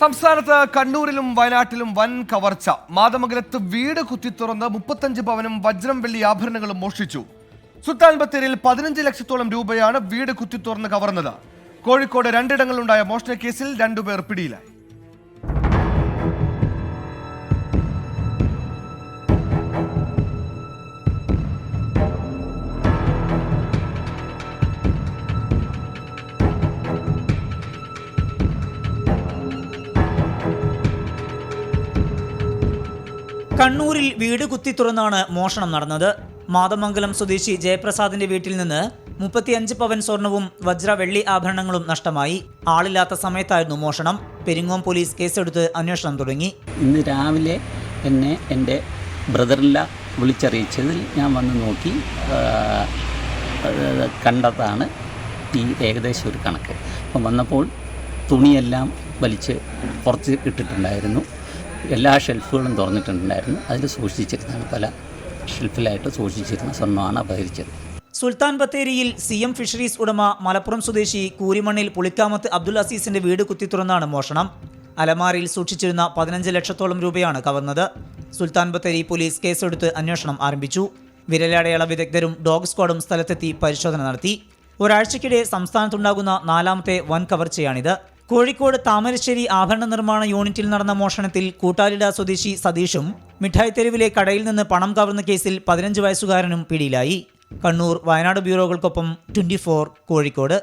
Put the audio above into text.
സംസ്ഥാനത്ത് കണ്ണൂരിലും വയനാട്ടിലും വൻ കവർച്ച. മാതമംഗലത്ത് വീട് കുത്തിത്തുറന്ന് മുപ്പത്തഞ്ച് പവനും വജ്രം വെള്ളി ആഭരണങ്ങളും മോഷ്ടിച്ചു. സുൽത്താൻ ബത്തേരിയിൽ പതിനഞ്ച് ലക്ഷത്തോളം രൂപയാണ് വീട് കുത്തിത്തുറന്ന് കവർന്നത്. കോഴിക്കോട് രണ്ടിടങ്ങളിലുണ്ടായ മോഷണ കേസിൽ രണ്ടുപേർ പിടിയിലായി. കണ്ണൂരിൽ വീട് കുത്തി തുറന്നാണ് മോഷണം നടന്നത്. മാതമംഗലം സ്വദേശി ജയപ്രസാദിന്റെ വീട്ടിൽ നിന്ന് മുപ്പത്തിയഞ്ച് പവൻ സ്വർണവും വജ്ര വെള്ളി ആഭരണങ്ങളും നഷ്ടമായി. ആളില്ലാത്ത സമയത്തായിരുന്നു മോഷണം. പെരിങ്ങോം പോലീസ് കേസെടുത്ത് അന്വേഷണം തുടങ്ങി. ഇന്ന് രാവിലെ എന്നെ എന്റെ ബ്രദറില്ല വിളിച്ചറിയിച്ചതിൽ ഞാൻ വന്ന് നോക്കി കണ്ടതാണ് ഈ ഏകദേശം ഒരു കണക്ക്. അപ്പം വന്നപ്പോൾ തുണിയെല്ലാം വലിച്ച് കുറച്ച് ഇട്ടിട്ടുണ്ടായിരുന്നു. എല്ലാ ഷെൽഫുകളും തുറന്നിട്ടുണ്ടായിരുന്നു. അതിൽ സൂക്ഷിച്ചിരുന്നതാണ് പല ഷെൽഫിലായിട്ട് സൂക്ഷിച്ചിരുന്ന സ്വർണമാണ് അപഹരിച്ചത്. സുൽത്താൻ ബത്തേരിയിൽ സി എം ഫിഷറീസ് ഉടമ മലപ്പുറം സ്വദേശി കൂരിമണ്ണിൽ പുളിക്കാമത്ത് അബ്ദുൽ അസീസിന്റെ വീട് കുത്തിത്തുറന്നാണ് മോഷണം. അലമാരയിൽ സൂക്ഷിച്ചിരുന്ന പതിനഞ്ച് ലക്ഷത്തോളം രൂപയാണ് കവർന്നത്. സുൽത്താൻ ബത്തേരി പോലീസ് കേസെടുത്ത് അന്വേഷണം ആരംഭിച്ചു. വിരലടയാള വിദഗ്ധരും ഡോഗ് സ്ക്വാഡും സ്ഥലത്തെത്തി പരിശോധന നടത്തി. ഒരാഴ്ചയ്ക്കിടെ സംസ്ഥാനത്തുണ്ടാകുന്ന നാലാമത്തെ വൻ കവർച്ചയാണിത് കോഴിക്കോട് താമരശ്ശേരി ആഭരണ നിർമ്മാണ യൂണിറ്റിൽ നടന്ന മോഷണത്തിൽ കൂട്ടാലിട സ്വദേശി സതീഷും മിഠായി തെരുവിലെ കടയിൽ നിന്ന് പണം കവർന്ന കേസിൽ പതിനഞ്ച് വയസ്സുകാരനും പിടിയിലായി. കണ്ണൂർ വയനാട് ബ്യൂറോകൾക്കൊപ്പം ട്വന്റി കോഴിക്കോട്.